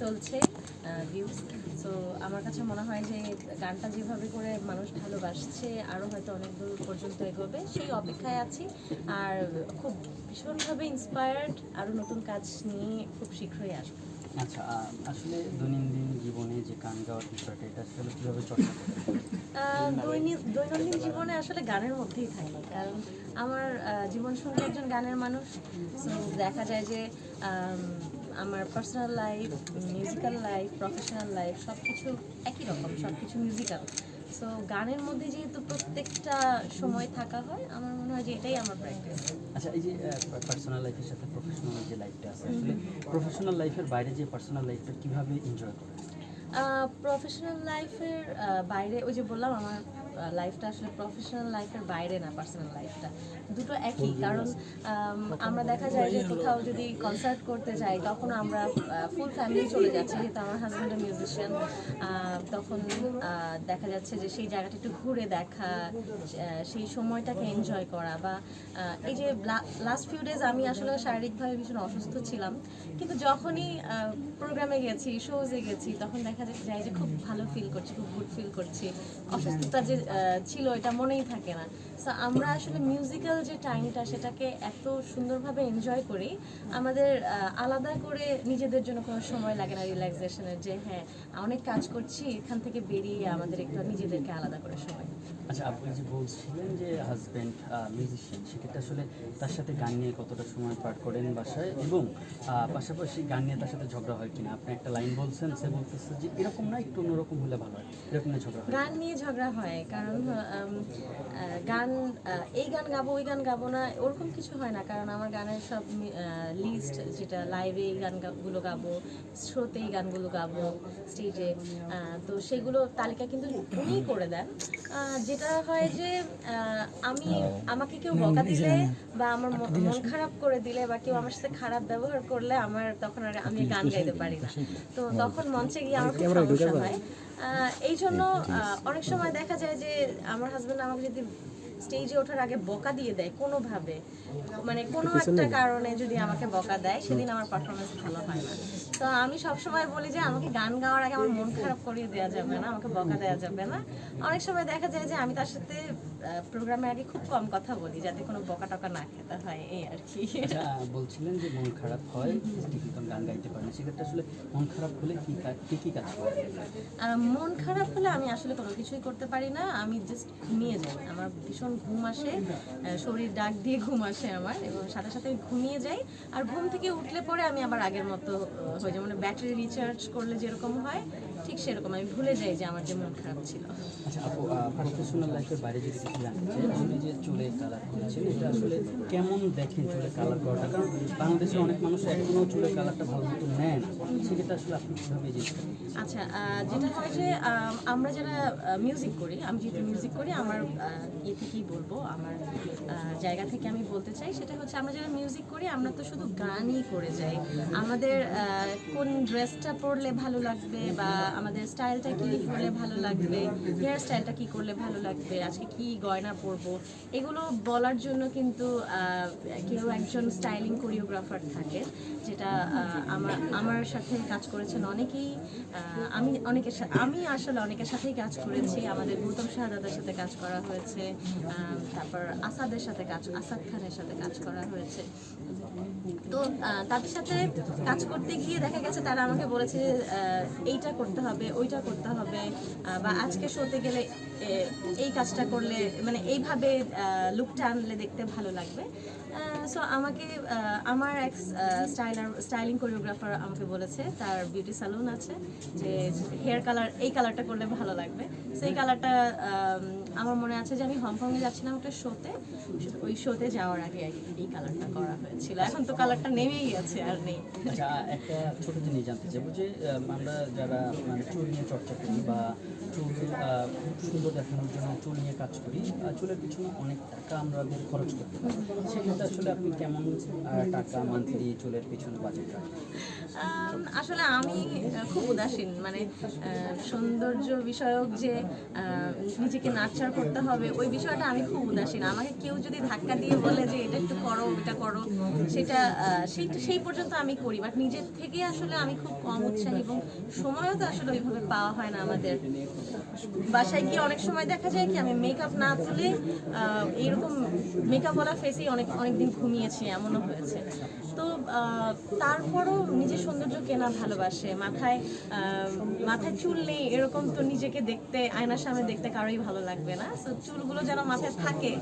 চলছে views so আমার কাছে মনে হয় যে গানটা যেভাবে করে মানুষ ভালোবাসছে আরও হয়তো অনেক দূর পর্যন্ত এগোবে, সেই অপেক্ষায় আছি। আর খুব ভীষণভাবে ইন্সপায়ার্ড আরও নতুন কাজ নিয়ে খুব শীঘ্রই আসবে। আচ্ছা আসলে দৈনন্দিন জীবনে যে গান গাওয়ার বিষয়টা, এটা আসলে কীভাবে চর্চা দৈনন্দিন জীবনে আসলে গানের মধ্যেই থাকে, কারণ আমার জীবন সঙ্গী একজন গানের মানুষ দেখা যায় যে আমার personal life musical life professional life সব কিছু একই রকম সব কিছু মিউজিক্যাল সো গানের মধ্যে যেহেতু প্রত্যেকটা সময় থাকা হয় আমার মনে হয় যে এটাই আমার প্র্যাকটিস আচ্ছা এই যে পার্সোনাল লাইফের সাথে প্রফেশনাল যে লাইফটা আছে আসলে প্রফেশনাল লাইফের বাইরে যে পার্সোনাল লাইফটা কীভাবে এনজয় করেন? প্রফেশনাল লাইফের বাইরে ওই যে বললাম আমার লাইফটা আসলে প্রফেশনাল লাইফের বাইরে না পার্সোনাল লাইফটা দুটো একই কারণ আমরা দেখা যায় যে কোথাও যদি কনসার্ট করতে যাই তখন আমরা ফুল ফ্যামিলি চলে যাচ্ছি। যেহেতু আমার হাজব্যান্ড মিউজিশিয়ান তখন দেখা যাচ্ছে যে সেই জায়গাটা একটু ঘুরে দেখা সেই সময়টাকে এনজয় করা বা এই যে লাস্ট ফিউ ডেজ আমি আসলে শারীরিকভাবে ভীষণ অসুস্থ ছিলাম। কিন্তু যখনই প্রোগ্রামে গেছি শোজে গেছি তখন দেখা যায় যায় যে খুব ভালো ফিল করছি, খুব গুড ফিল করছি। অসুস্থতা যে ছিল, এটা মনেই থাকে না। সো আমরা আসলে মিউজিক্যাল যে টাইমটা সেটাকে এত সুন্দরভাবে এনজয় করি, আমাদের আলাদা করে নিজেদের জন্য কোনো সময় লাগে না রিল্যাক্সেশনের যে হ্যাঁ অনেক কাজ করছি, এখান থেকে বেরিয়ে আমাদের একটু নিজেদেরকে আলাদা করে সময়। আচ্ছা আপনি যে বলছিলেন যে হাজব্যান্ড মিউজিশিয়ান সেক্ষেত্রে আসলে তার সাথে গান নিয়ে কতটা সময় পাঠ করেন বাসায়? এবং পাশাপাশি গান নিয়ে তার সাথে ঝগড়া হয় কিনা? আপনি একটা লাইন বলছেন, সে বলতেছে যে এরকম না একটু অন্যরকম হলে ভালো হয়। এরকম নিয়ে ঝগড়া গান নিয়ে ঝগড়া হয় কারণ গান এই গান গাবো ওই গান গাবো না ওরকম কিছু হয় না। কারণ আমার গানের সব লিস্ট যেটা লাইভে এই গানগুলো গাবো শোতে এই গানগুলো গাবো স্টেজে তো সেগুলো তালিকা কিন্তু উনিই করে দেন। যেটা হয় যে আমি আমাকে কেউ বকা দিলে বা আমার মন খারাপ করে দিলে বা কেউ আমার সাথে খারাপ ব্যবহার করলে আমার তখন আর আমি গান গাইতে পারি না। তো তখন মঞ্চে গিয়ে আমার সমস্যা হয়। এই জন্য অনেক সময় দেখা যায় যে আমার হাজবেন্ড আমাকে যদি স্টেজে ওঠার আগে বকা দিয়ে দেয় কোনোভাবে মানে কোনো একটা কারণে যদি আমাকে বকা দেয় সেদিন আমার পারফরমেন্স ভালো হয় না। তো আমি সবসময় বলি যে আমাকে গান গাওয়ার আগে আমার মন খারাপ করিয়ে দেওয়া যাবে না আমাকে বকা দেওয়া যাবে না। অনেক সময় দেখা যায় যে আমি তার সাথে প্রোগ্রামের আগে খুব কম কথা বলি যাতে কোনো বকা টকা না খেতে হয় এই আর কি। আচ্ছা বলছিলেন যে মন খারাপ হয় ঠিক মতন গান গাইতে পারেন সেক্ষেত্রে আসলে মন খারাপ হলে কি কাজ- কি কি কাজ করেন? মন খারাপ হলে আমি আসলে কোনো কিছুই করতে পারি না আমি জাস্ট ঘুমিয়ে যাই। আমার ভীষণ ঘুম আসে শরীর ডাক দিয়ে ঘুম আসে আমার এবং সাথে সাথে ঘুমিয়ে যাই। আর ঘুম থেকে উঠলে পরে আমি আবার আগের মতো হয়ে যাই মানে ব্যাটারি রিচার্জ করলে যেরকম হয় ঠিক সেরকম আমি ভুলে যাই যে আমার যে মন খারাপ ছিল। আচ্ছা আপু প্রফেশনাল লাইফের বাইরে যদি কিছু জানতে চাই আপনি যে চুলে কালার করেছেন এটা আসলে কেমন দেখেন চুলে কালার করাটা? কারণ বাংলাদেশে অনেক মানুষ এখনও চুলের কালারটা ভালো মতো নেয় না। সেক্ষেত্রে আসলে আপনি কীভাবে আচ্ছা যেটা হয় যে আমরা যারা মিউজিক করি আমি যেহেতু মিউজিক করি আমার ইয়ে থেকেই বলব আমার জায়গা থেকে আমি বলতে চাই সেটা হচ্ছে আমরা যারা মিউজিক করি আমরা তো শুধু গানই করে যাই। আমাদের কোন ড্রেসটা পরলে ভালো লাগবে বা আমাদের স্টাইলটা কি করলে ভালো লাগবে? হেয়ার স্টাইলটা কি করলে ভালো লাগবে? আজকে কি গয়না পরবো? এগুলো বলার জন্য কিন্তু কেউ একজন স্টাইলিং কোরিওগ্রাফার থাকে, যেটা আমার আমার সাথে কাজ করেছেন অনেকেই আমি অনেকের আমি আসলে অনেকের সাথেই কাজ করেছি। আমাদের গৌতম শাহাদাদের সাথে কাজ করা হয়েছে তারপর আসাদের সাথে কাজ, আসাদ খানের সাথে কাজ করা হয়েছে। তো তাদের সাথে কাজ করতে গিয়ে দেখা গেছে তারা আমাকে বলেছে এইটা করতে হবে, ওইটা করতে হবে বা আজকে শোতে গেলে এই কাজটা করলে মানে এইভাবে লুকটা আনলে দেখতে ভালো লাগবে। সো আমাকে আমার এক স্টাইলার স্টাইলিং কোরিওগ্রাফার আমাকে বলেছে, তার বিউটি স্যালুন আছে, যে হেয়ার কালার এই কালারটা করলে ভালো লাগবে। সেই কালারটা আমার মনে আছে যে আমি হংকংয়ে যাচ্ছিলাম একটা শোতে, ওই শোতে যাওয়ার আগে এই কালারটা করা হয়েছিল। এখন তো কালারটা নেমেই গেছে আর নেই। আচ্ছা একটা ছোট জিনিস জানতে চাইব যে আমরা যারা মানে চুল নিয়ে চর্চা করি বা চুল সুন্দর দেখানোর জন্য চুল নিয়ে কাজ করি চুলের পিছনে অনেক টাকা আমরা খরচ করতে পারি। সেক্ষেত্রে আসলে আপনি কেমন টাকা মান্থলি চুলের পিছনে বাজেট রাখেন? আসলে আমি খুব উদাসীন মানে সৌন্দর্য বিষয়ক যে নিজেকে নাচার করতে হবে, ওই বিষয়টা আমি খুব উদাসীন। আমাকে কেউ যদি ধাক্কা দিয়ে বলে যে, এটা একটু করো এটা করো, সেটা সেই সেই পর্যন্ত আমি করি। বাট নিজের থেকে আসলে আমি খুব কম উৎসাহী এবং সময়ও তো আসলে ওইভাবে পাওয়া হয় না আমাদের। বাসায় গিয়ে অনেক সময় দেখা যায় কি, আমি মেকআপ না তুলে এইরকম মেকআপ ওয়ালা ফেসেই অনেক, অনেকদিন ঘুমিয়েছি, এমনও হয়েছে। তো তারপরও নিজের সৌন্দর্য কেনা ভালোবাসে। মাথায় মাথায় চুল নেই, এরকম তো নিজেকে দেখতে, আয়নার সামনে দেখতে কারোই ভালো লাগবে না। তো চুলগুলো যেন মাথায় থাকে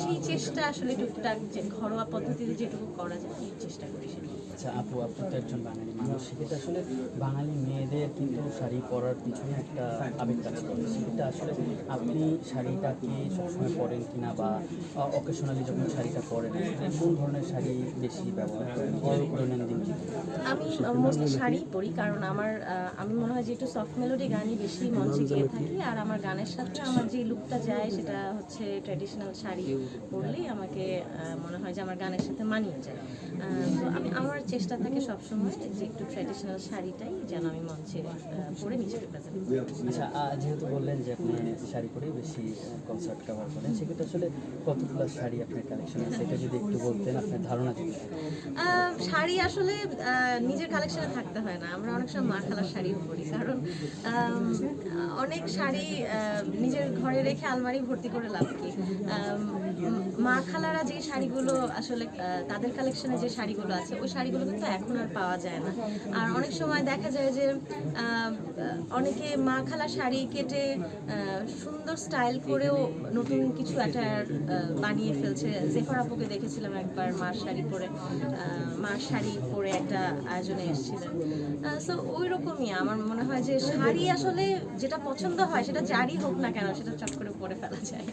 সেই চেষ্টা আসলে টুকটাক, যে ঘরোয়া পদ্ধতিতে যেটুকু করা যায় এই চেষ্টা করি আচ্ছা আপু, আপনি তো একজন বাঙালি মানুষ, সেক্ষেত্রে আসলে বাঙালি মেয়েদের কিন্তু শাড়ি পরার পিছনে একটা আবেগ কাজ করে। সেক্ষেত্রে আসলে আপনি শাড়িটাকে সবসময় পরেন কিনা বা অকেশনালি যখন শাড়িটা পরেন কোন ধরনের শাড়ি বেশি ব্যবহার আমি মোস্টলি শাড়ি পরি, কারণ আমার আমি মনে হয় যে একটু সফট মেলোডি গানই বেশি মঞ্চে গিয়ে থাকি, আর আমার গানের সাথে আমার যে লুকটা যায় সেটা হচ্ছে ট্র্যাডিশনাল শাড়ি পরলেই আমাকে মনে হয় যে আমার গানের সাথে মানিয়ে যায়। তো আমি, আমার চেষ্টা থাকে সবসময় যে একটু ট্র্যাডিশনাল শাড়িটাই যেন আমি মঞ্চে পরে নিজেকে প্রেজেন্ট আচ্ছা যেহেতু বললেন যে আপনি শাড়ি পরেই বেশি কনসার্ট কভার করেন, সেক্ষেত্রে আসলে কতগুলো শাড়ি আপনার কালেকশন আছে? যদি একটু বলতেন, আপনার ধারণা শাড়ি আসলে নিজের কালেকশনে থাকতে হয় না। আমরা অনেক সময় মা খালার শাড়িও পরি, কারণ অনেক শাড়ি নিজের ঘরে রেখে আলমারি ভর্তি করে লাভ কি? মা খালারা যে শাড়িগুলো আসলে তাদের কালেকশনে যে শাড়িগুলো আছে, ওই শাড়িগুলো কিন্তু এখন আর পাওয়া যায় না। আর অনেক সময় দেখা যায় যে অনেকে মা খালা শাড়ি কেটে সুন্দর স্টাইল করেও নতুন কিছু একটা বানিয়ে ফেলছে। জেফার আপুকে দেখেছিলাম একবার মার শাড়ি পরে মার শাড়ি পরে একটা আয়োজনে এসেছিলেন। সো ওই রকমই আমার মনে হয় যে শাড়ি আসলে যেটা পছন্দ হয়, সেটা যারই হোক না কেন, সেটা চট করে পরে ফেলা যায়।